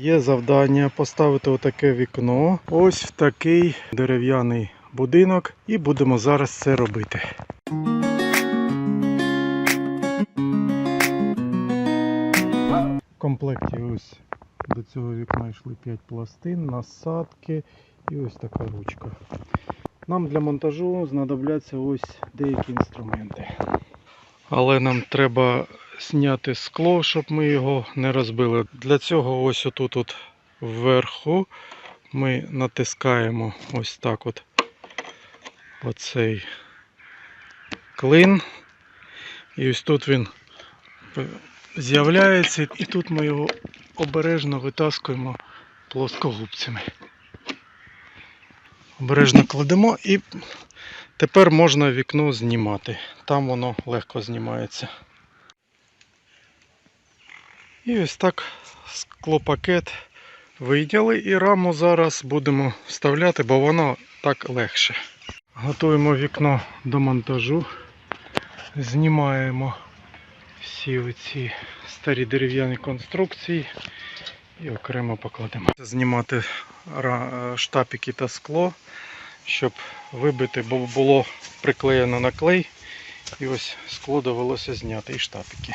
Є завдання поставити отаке вікно ось в такий дерев'яний будинок, і будемо зараз це робити. В комплекті ось до цього вікна йшли 5 пластин, насадки і ось така ручка. Нам для монтажу знадобляться ось деякі інструменти. Але нам треба зняти скло, щоб ми його не розбили. Для цього ось отут от вверху ми натискаємо ось так от оцей клин. І ось тут він з'являється, і тут ми його обережно витаскуємо плоскогубцями. Обережно кладемо і тепер можна вікно знімати. Там воно легко знімається. І ось так склопакет вийняли і раму зараз будемо вставляти, бо воно так легше. Готуємо вікно до монтажу. Знімаємо всі оці старі дерев'яні конструкції і окремо покладемо. Знімати штапики та скло, щоб вибити, бо було приклеєно на клей. І ось скло довелося зняти і штапики.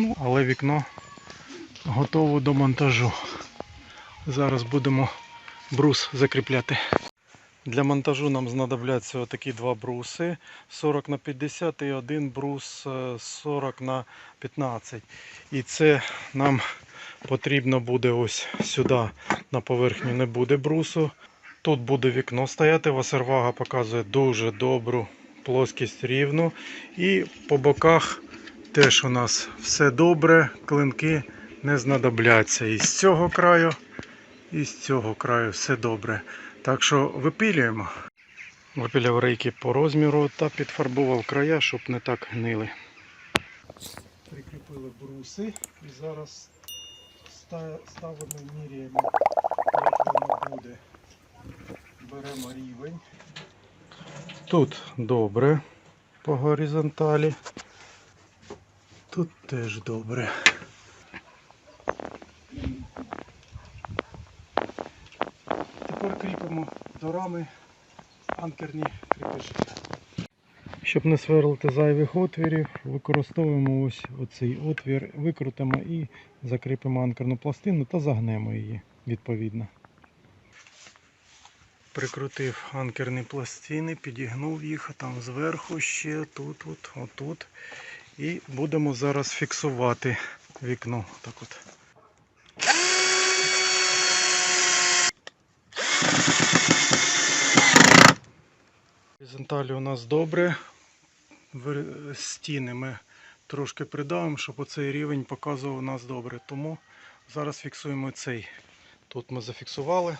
Ну, але вікно готово до монтажу. Зараз будемо брус закріпляти. Для монтажу нам знадобляться такі два бруси 40 на 50 і один брус е, 40 на 15. І це нам потрібно буде ось сюди на поверхню не буде брусу. Тут буде вікно стояти. Васервага показує дуже добру плоскість рівну. І по боках теж у нас все добре, клинки не знадобляться. І з цього краю, і з цього краю все добре. Так що випилюємо. Випиляв рейки по розміру та підфарбував края, щоб не так гнили. Прикріпили бруси і зараз ставимо міряємо, як буде. Беремо рівень. Тут добре по горизонталі. Тут теж добре. Тепер кріпимо до рами анкерні кріпежі. Щоб не сверлити зайвих отвірів, використовуємо ось оцей отвір, викрутимо і закріпимо анкерну пластину та загнемо її відповідно. Прикрутив анкерні пластини, підігнув їх там зверху ще тут, от, отут. І будемо зараз фіксувати вікно. Так от. Горизонталі у нас добре. Стіни ми трошки придавимо, щоб оцей рівень показував у нас добре. Тому зараз фіксуємо цей. Тут ми зафіксували.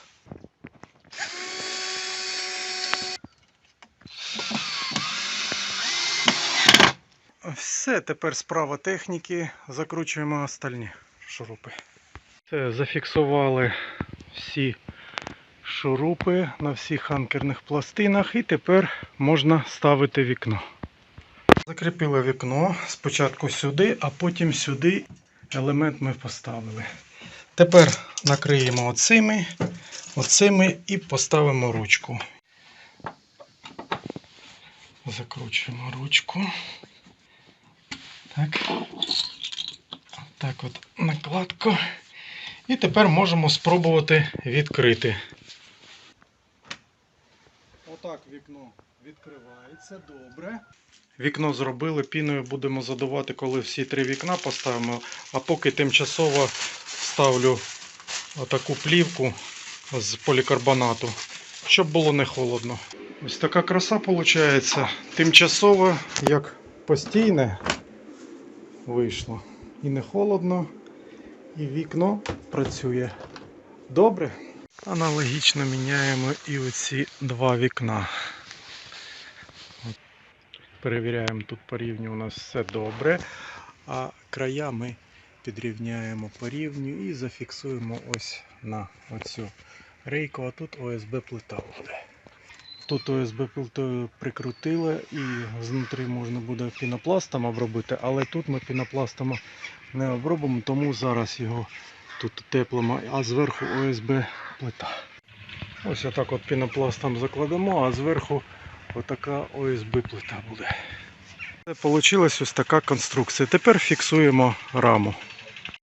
Все, тепер справа техніки. Закручуємо остальні шурупи. Все, зафіксували всі шурупи на всіх анкерних пластинах і тепер можна ставити вікно. Закріпили вікно спочатку сюди, а потім сюди елемент ми поставили. Тепер накриємо оцими, оцими і поставимо ручку. Закручуємо ручку. Так. Так от накладку. І тепер можемо спробувати відкрити. Отак вікно відкривається добре. Вікно зробили, піною будемо задувати, коли всі три вікна поставимо. А поки тимчасово ставлю отаку плівку з полікарбонату, щоб було не холодно. Ось така краса виходить. Тимчасово, як постійне вийшло. І не холодно, і вікно працює добре. Аналогічно міняємо і оці два вікна. Перевіряємо тут по рівню у нас все добре. А края ми підрівняємо по рівню і зафіксуємо ось на оцю рейку, а тут ОСБ плита буде. Тут ОСБ плитою прикрутили і знутрі можна буде пінопластом обробити, але тут ми пінопластом не обробимо, тому зараз його Тут тепло, а зверху ОСБ плита. Ось отак от пінопластом закладемо, а зверху отака ОСБ плита буде. Це вийшла ось така конструкція. Тепер фіксуємо раму.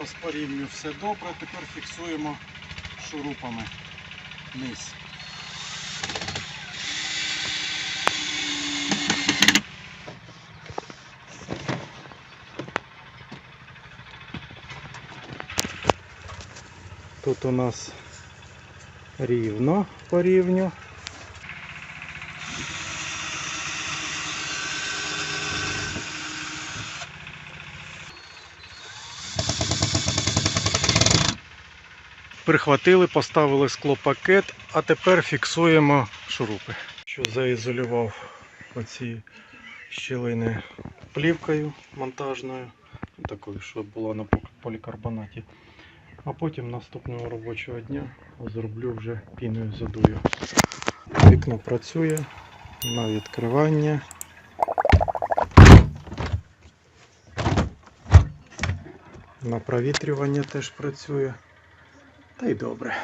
З по рівню все добре, тепер фіксуємо шурупами низ. Тут у нас рівно по рівню. Прихватили, поставили склопакет, а тепер фіксуємо шурупи. Що заізолював оці щілини плівкою монтажною, такою, що була на полікарбонаті. А потім наступного робочого дня зроблю вже піною задую. Вікно працює на відкривання. На провітрювання теж працює. Та й добре.